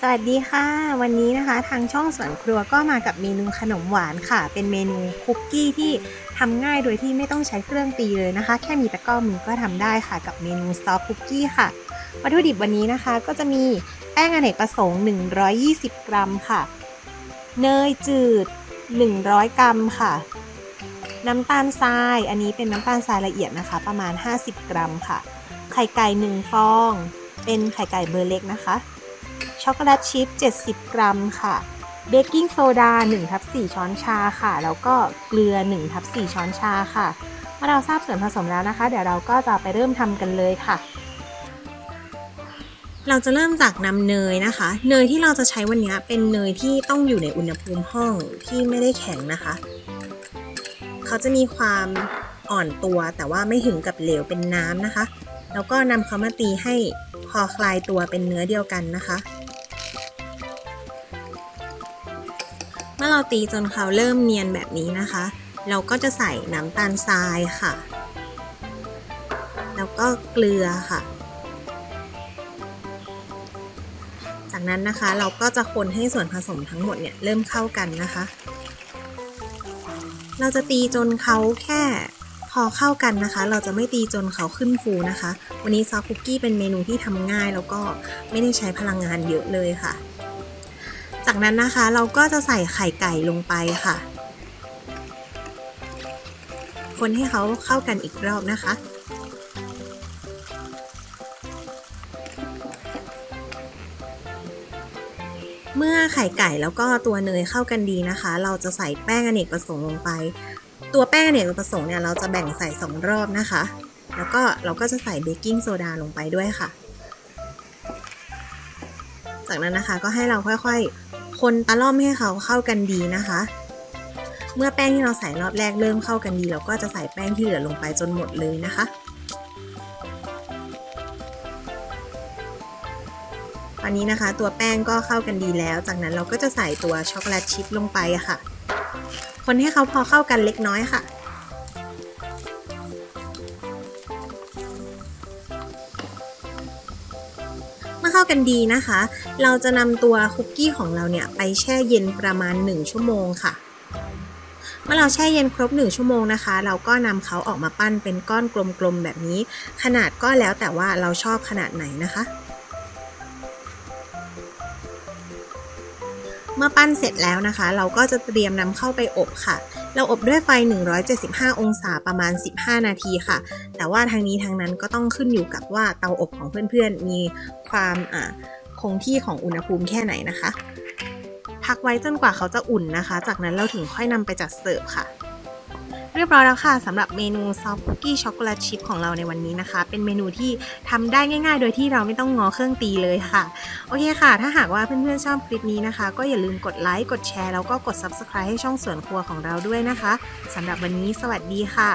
สวัสดีค่ะ วันนี้นะคะทางช่องสวนครัวก็มากับเมนูขนมหวานค่ะ เป็นเมนูคุกกี้ที่ทำง่ายโดยที่ไม่ต้องใช้เครื่องตีเลยนะคะ แค่มีตะกร้อมือก็ทำได้ค่ะกับเมนูซอฟคุกกี้ค่ะ วัตถุดิบวันนี้นะคะก็จะมีแป้งอเนกประสงค์ 120 กรัมค่ะ เนยจืด 100 กรัมค่ะ น้ำตาลทราย อันนี้เป็นน้ำตาลทรายละเอียดนะคะ ประมาณ 50 กรัมค่ะ ไข่ไก่1ฟอง เป็นไข่ไก่เบอร์เล็กนะคะ ช็อกโกแลตชิพ70 กรัมค่ะเบกกิ้งโซดา1ทับ4ช้อนชาค่ะ แล้วก็เกลือ1ทับ4ช้อนชาค่ะเมื่อเราทราบส่วนผสมแล้วนะคะ เดี๋ยวเราก็จะไปเริ่มทำกันเลยค่ะ เราจะเริ่มจากนำเนยนะคะ เนยที่เราจะใช้วันนี้เป็นเนยที่ต้องอยู่ในอุณหภูมิห้องที่ไม่ได้แข็งนะคะ เขาจะมีความอ่อนตัวแต่ว่าไม่ถึงกับเหลวเป็นน้ำนะคะ แล้วก็นำเขามาตีให้พอคลายตัวเป็นเนื้อเดียวกันนะคะ เมื่อเราตีจนเขาเริ่มเนียนแบบนี้นะคะ เราก็จะใส่น้ำตาลทรายค่ะ แล้วก็เกลือค่ะ จากนั้นนะคะเราก็จะคนให้ส่วนผสมทั้งหมดเนี่ยเริ่มเข้ากันนะคะ เราจะตีจนเขาแค่พอเข้ากันนะคะ เราจะไม่ตีจนเขาขึ้นฟูนะคะ วันนี้ซอฟคุกกี้เป็นเมนูที่ทำง่ายแล้วก็ไม่ได้ใช้พลังงานเยอะเลยค่ะ จากนั้นนะคะเราก็จะใส่ไข่ไก่ลงไปค่ะ คนให้เขาเข้ากันอีกรอบนะคะ เมื่อไข่ไก่แล้วก็ตัวเนยเข้ากันดีนะคะ เราจะใส่แป้งอเนกประสงค์ลงไป ตัวแป้งอเนกประสงค์เนี่ยเราจะแบ่งใส่สองรอบนะคะ แล้วก็เราก็จะใส่เบกกิ้งโซดาลงไปด้วยค่ะจากนั้นนะคะก็ให้เราค่อยๆ คนตะล่อมให้เขาเข้ากันดีนะคะ เมื่อแป้งที่เราใส่รอบแรกเริ่มเข้ากันดีเราก็จะใส่แป้งที่เหลือลงไปจนหมดเลยนะคะ ตอนนี้นะคะตัวแป้งก็เข้ากันดีแล้ว จากนั้นเราก็จะใส่ตัวช็อกโกแลตชิพลงไปค่ะ คนให้เขาพอเข้ากันเล็กน้อยค่ะ มื่อเข้ากันดีนะคะ เราจะนำตัวคุกกี้ของเราเนี่ยไปแช่เย็นประมาณ 1 ชั่วโมงค่ะ เมื่อเราแช่เย็นครบ 1 ชั่วโมงนะคะ เราก็นำเขาออกมาปั้นเป็นก้อนกลมๆแบบนี้ ขนาดก็แล้วแต่ว่าเราชอบขนาดไหนนะคะเมื่อปั้นเสร็จแล้วนะคะ เราก็จะเตรียมนำเข้าไปอบค่ะ เราอบด้วยไฟ 175 องศาประมาณ 15 นาทีค่ะ แต่ว่าทางนี้ทางนั้นก็ต้องขึ้นอยู่กับว่าเตาอบของเพื่อนๆ มีความคงที่ของอุณหภูมิแค่ไหนนะคะ พักไว้จนกว่าเขาจะอุ่นนะคะ จากนั้นเราถึงค่อยนำไปจัดเสิร์ฟค่ะ เรียบร้อยแล้วค่ะสำหรับเมนูซอฟต์คุกกี้ช็อกโกแลตชิพของเราในวันนี้นะคะ เป็นเมนูที่ทำได้ง่ายๆ โดยที่เราไม่ต้องงอเครื่องตีเลยค่ะ โอเคค่ะ ถ้าหากว่าเพื่อนๆชอบคลิปนี้นะคะ ก็อย่าลืมกดไลค์กดแชร์แล้วก็กด Subscribe ให้ช่องสวนครัวของเราด้วยนะคะสำหรับวันนี้สวัสดีค่ะ